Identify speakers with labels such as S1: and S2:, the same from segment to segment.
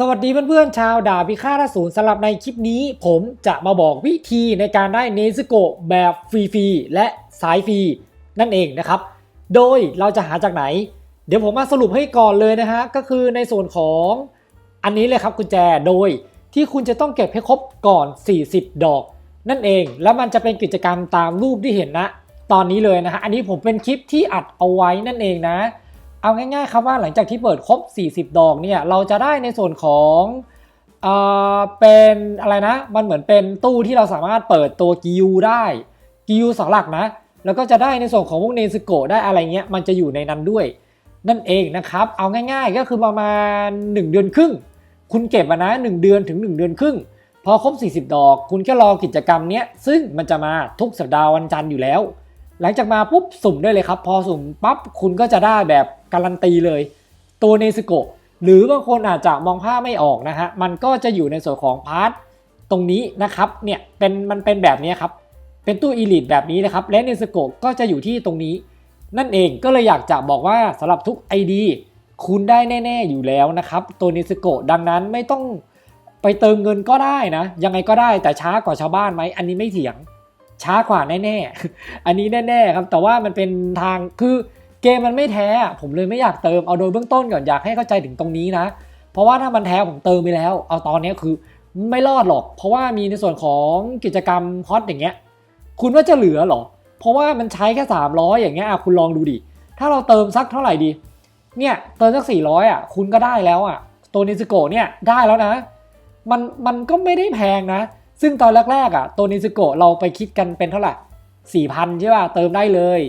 S1: สวัสดีเพื่อนๆชาวดาบพิฆาตอสูรสำหรับในคลิปนี้ ผมจะมาบอกวิธีในการได้เนซึโกะแบบฟรีๆและสายฟรีนั่นเองนะครับ โดยเราจะหาจากไหน เดี๋ยวผมมาสรุปให้ก่อนเลยนะฮะ ก็คือในส่วนของอันนี้เลยครับกุญแจโดยที่คุณจะต้องเก็บให้ครบก่อน 40 ดอก นั่นเองแล้วมันจะเป็นกิจกรรมตามรูปที่เห็นนะ ตอนนี้เลยนะฮะอันนี้ผมเป็นคลิปที่อัดเอาไว้นั่นเองนะ เอาง่ายๆครับว่าหลังจากที่เปิดครบ 40 ดอกเนี่ยเราจะได้ในส่วนของเอ่อเป็นอะไรนะ มันเหมือนเป็นตู้ที่เราสามารถเปิดตัวกิวได้กิวสองหลักนะ แล้วก็จะได้ในส่วนของพวกเนสโกได้อะไรเงี้ยมันจะอยู่ในนั้นด้วย นั่นเองนะครับ เอาง่ายๆก็คือประมาณ 1 เดือนครึ่ง คุณเก็บอะนะ 1 เดือนถึง 1 เดือนครึ่งพอครบ 40 ดอก คุณแค่รอกิจกรรมเนี้ยซึ่งมันจะมาทุกสัปดาห์วันจันทร์อยู่แล้ว หลังจากมาปุ๊บสุ่มได้เลยครับ พอสุ่มปั๊บคุณก็จะได้แบบการันตีเลย ตัวเนสโกะหรือบางคนอาจจะมองภาพไม่ออกนะฮะ มันก็จะอยู่ในส่วนของพาร์ทตรงนี้นะครับเนี่ยเป็นมันเป็นแบบนี้ครับ เป็นตู้อีลิทแบบนี้นะครับ และเนสโกะก็จะอยู่ที่ตรงนี้ นั่นเองก็เลยอยากจะบอกว่าสำหรับทุก ID คุณได้แน่ ๆ อยู่แล้วนะครับ ตัวเนสโกะดังนั้นไม่ต้องไปเติมเงินก็ได้นะ ยังไงก็ได้แต่ช้ากว่าชาวบ้านไหมอันนี้ไม่เถียง ช้ากว่าแน่ๆ อันนี้แน่ๆครับ แต่ว่ามันเป็นทางคือเกมมันไม่แท้ ผมเลยไม่อยากเติม เอาโดยเบื้องต้นก่อนอยากให้เข้าใจถึงตรงนี้นะ เพราะว่าถ้ามันแท้ผมเติมไปแล้ว เอาตอนนี้คือไม่รอดหรอก เพราะว่ามีในส่วนของกิจกรรมฮอตอย่างเงี้ย คุณว่าจะเหลือหรอ เพราะว่ามันใช้แค่ 300 อย่างเงี้ยอะคุณลองดูดิ ถ้าเราเติมสักเท่าไหร่ดี เนี่ยเติมสัก 400อะคุณก็ได้แล้วอะ ตัวนิสโกเนี่ยได้แล้วนะ มันมันก็ไม่ได้แพงนะ ซึ่งตอนแรกๆอะตัวนิสโกะเราไปคิดกันเป็นเท่าไหร่ 4,000 ใช่ป่ะ เติมได้เลย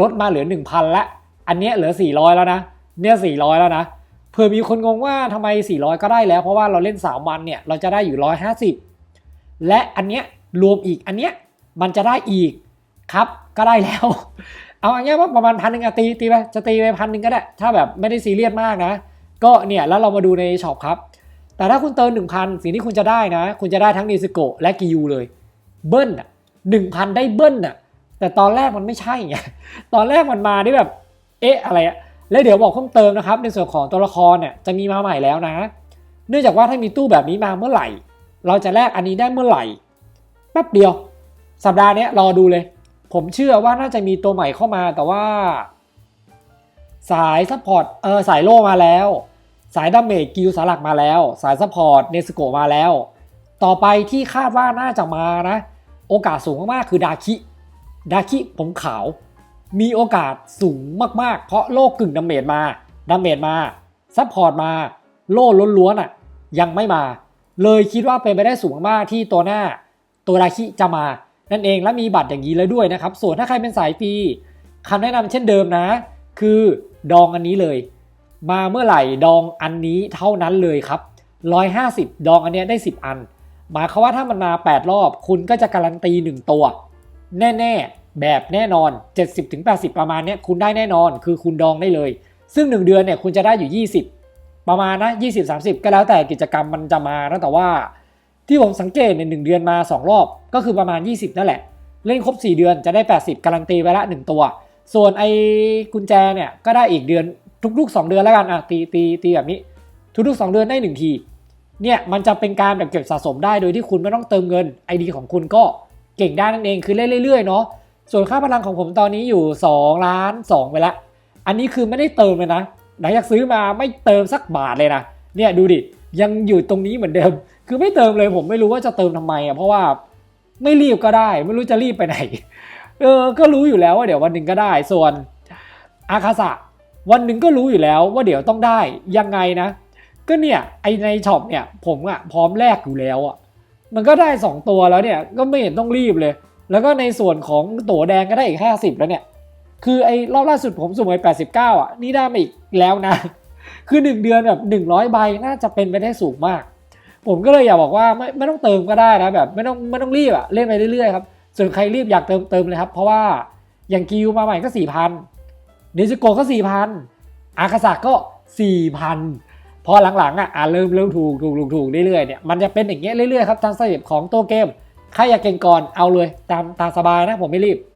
S1: ลดมาเหลือ 1,000 ละ อันเนี้ยเหลือ 400 แล้วนะ เนี่ย 400 แล้วนะ เผื่อมีคนงงว่าทำไม 400 ก็ได้แล้ว เพราะว่าเราเล่น 3 วันเนี่ย เราจะได้อยู่ 150 และอันเนี้ยรวมอีกอันเนี้ยมันจะได้อีกครับ ก็ได้แล้ว เอาอันเนี้ยว่าประมาณพันหนึ่งตีตีไปจะตีไปพันหนึ่งก็ได้ ถ้าแบบไม่ได้ซีเรียสมากนะ ก็เนี่ยแล้วเรามาดูในช็อปครับ แต่ถ้าคุณเติมหนึ่งพันสิ่งที่คุณจะได้นะ คุณจะได้ทั้งนิสโกและกิยูเลย เบิ้ลอะหนึ่งพันได้เบิ้ลอะ แต่ตอนแรกมันไม่ใช่ไงตอนแรกมันมาได้แบบ เอ๊ะอะไรอะแล้วเดี๋ยวบอกเพิ่มเติมนะครับ ในส่วนของตัวละครเนี่ยจะมีมาใหม่แล้วนะ เนื่องจากว่าถ้ามีตู้แบบนี้มาเมื่อไหร่ เราจะแลกอันนี้ได้เมื่อไหร่แป๊บเดียว สัปดาห์นี้รอดูเลย ผมเชื่อว่าน่าจะมีตัวใหม่เข้ามาแต่ว่า สายซัพพอร์ตเออสายโล่มาแล้ว สายดาเมจกิลสาหลักมาแล้ว สายซัพพอร์ตเนสโกมาแล้ว ต่อไปที่คาดว่าน่าจะมานะ โอกาสสูงมากๆคือดาคิ ดาคิผมขาว มีโอกาสสูงมากๆ เพราะโลกกึ่งดาเมจมาดาเมจมาซัพพอร์ตมา โล่ล้วนๆอะยังไม่มา เลยคิดว่าเป็นไปได้สูงมากที่ตัวหน้า ตัวดาคิจะมา นั่นเองและมีบัตรอย่างนี้เลยด้วยนะครับ ส่วนถ้าใครเป็นสายฟรีคำแนะนำเช่นเดิมนะ คือดองอันนี้เลย มาเมื่อไหร่ดองอันนี้เท่านั้นเลยครับ 150 ดองอันเนี้ยได้ 10 อัน หมายความว่าถ้ามันมา 8 รอบ คุณก็จะการันตี 1 ตัว แน่ๆ แบบแน่นอน 70-80 ประมาณเนี้ยคุณได้แน่นอนคือคุณดองได้เลย ซึ่ง 1 เดือนเนี่ยคุณจะได้อยู่ 20 ประมาณนะ 20-30 ก็แล้วแต่กิจกรรมมันจะมานะแต่ว่า ที่ผมสังเกตในหนึ่งเดือนมา 2 รอบ ก็คือประมาณ 20 นั่นแหละ เล่นครบ 4 เดือนจะได้ 80 การันตีไปละ 1 ตัว ส่วนไอ้กุญแจเนี่ยก็ได้อีกเดือน ทุกๆ 2 เดือนแล้วกันอะตีตีตีแบบนี้ ทุกๆ 2 เดือนได้ 1 ทีเนี่ยมันจะเป็นการแบบเก็บสะสมได้โดยที่คุณไม่ต้องเติมเงิน ID ของคุณก็เก่งได้นั่นเองคือเล่นเรื่อยๆเนาะส่วนค่าพลังของผมตอนนี้อยู่2ล้าน2ไปละอันนี้คือไม่ได้เติมเลยนะหลังจากซื้อมาไม่เติมสักบาทเลยนะเนี่ยดูดิยังอยู่ตรงนี้เหมือนเดิม คือไม่เติมเลยผมไม่รู้ว่าจะเติมทำไมอะเพราะว่าไม่รีบก็ได้ ไม่รู้จะรีบไปไหน เออ ก็รู้อยู่แล้วว่าเดี๋ยววันหนึ่งก็ได้ ส่วนอาคาสะ วันหนึ่งก็รู้อยู่แล้วว่าเดี๋ยวต้องได้ยังไงนะ ก็เนี่ยไอในช็อปเนี่ยผมอะพร้อมแลกอยู่แล้วอะมันก็ได้ 2 ตัวแล้วเนี่ยก็ไม่เห็นต้องรีบเลย แล้วก็ในส่วนของตั๋วแดงก็ได้อีก 50 แล้วเนี่ยคือไอรอบล่าสุดผมสุ่มไป89 อะ นี่ได้มาอีกแล้วนะ คือ 1 เดือนแบบ 100 ใบน่าจะเป็นไปได้สูงมาก ผมก็เลยอยากบอกว่าไม่ไม่ต้องเติมก็ได้นะแบบไม่ต้องไม่ต้องรีบอะเล่นไปเรื่อยๆครับส่วนใครรีบอยากเติมเติมเลยครับ เพราะว่าอย่างกิวมาใหม่ก็4,000 นิสโกก็สี่พันอาคาศะก็สี่พันพอหลังๆอะอะเริ่มเริ่มถูกถูกถูกถูกเรื่อยๆเนี่ยมันจะเป็นอย่างเงี้ยเรื่อยๆครับตามสเต็ปของตัวเกมใครอยากเก่งก่อนเอาเลยตามตามสบายนะผมไม่รีบ